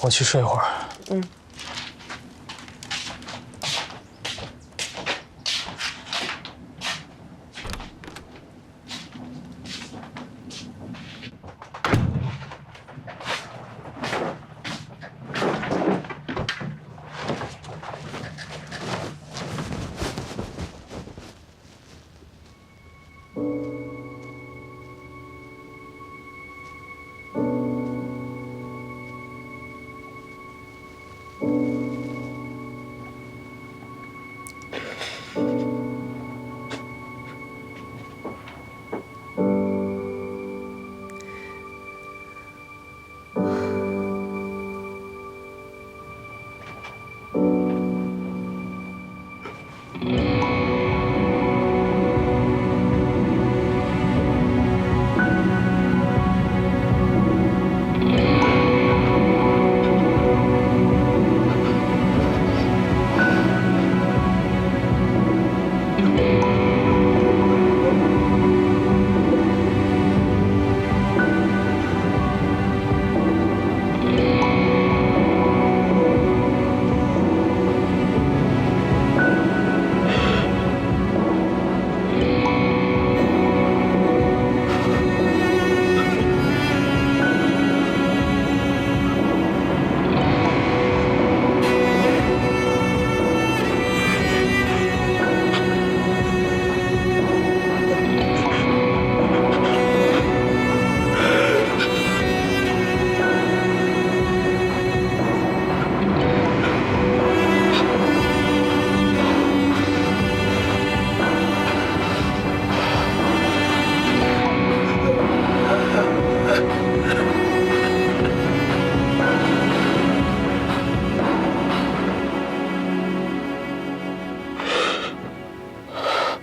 我去睡会儿。嗯。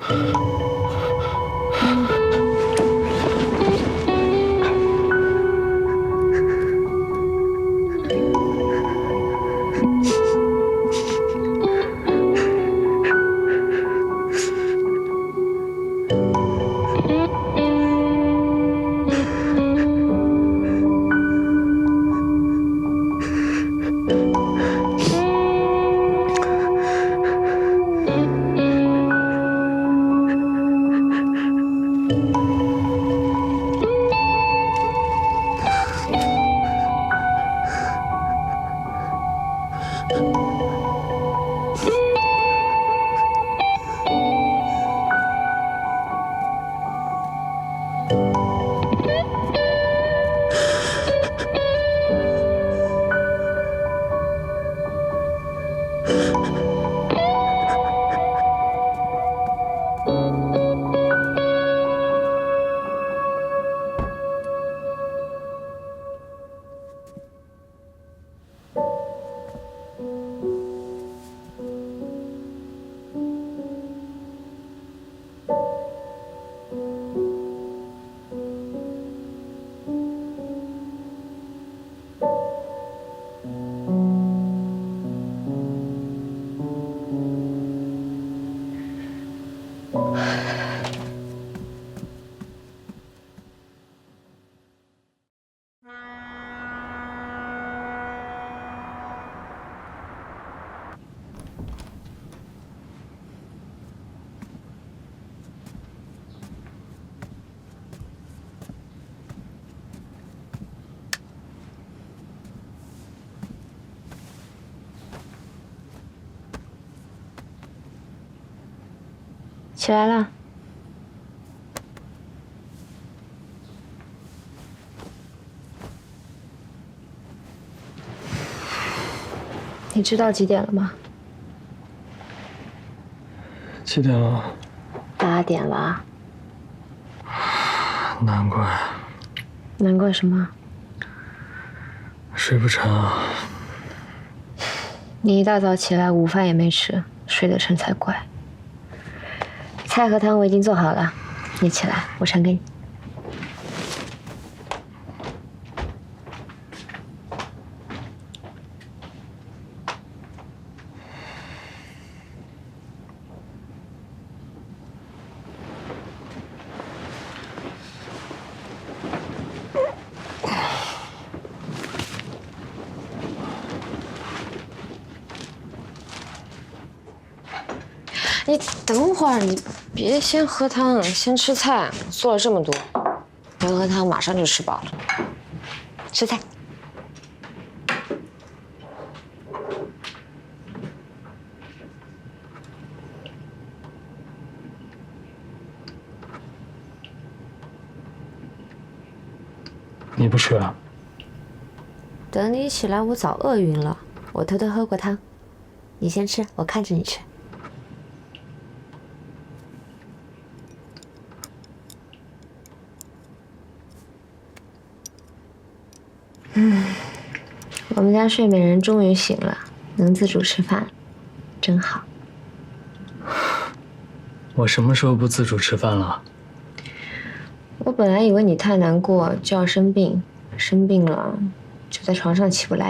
Thank you. 起来了，你知道几点了吗？几点了？八点了。难怪。难怪什么？睡不沉啊。你一大早起来，午饭也没吃，睡得沉才怪。菜和汤我已经做好了，你起来，我盛给你。你等会儿，你别先喝汤，先吃菜。做了这么多，没喝汤马上就吃饱了。吃菜。你不吃啊？等你起来，我早饿晕了。我偷偷喝过汤，你先吃，我看着你吃。嗯，我们家睡美人终于醒了，能自主吃饭，真好。我什么时候不自主吃饭了？我本来以为你太难过就要生病，生病了就在床上起不来。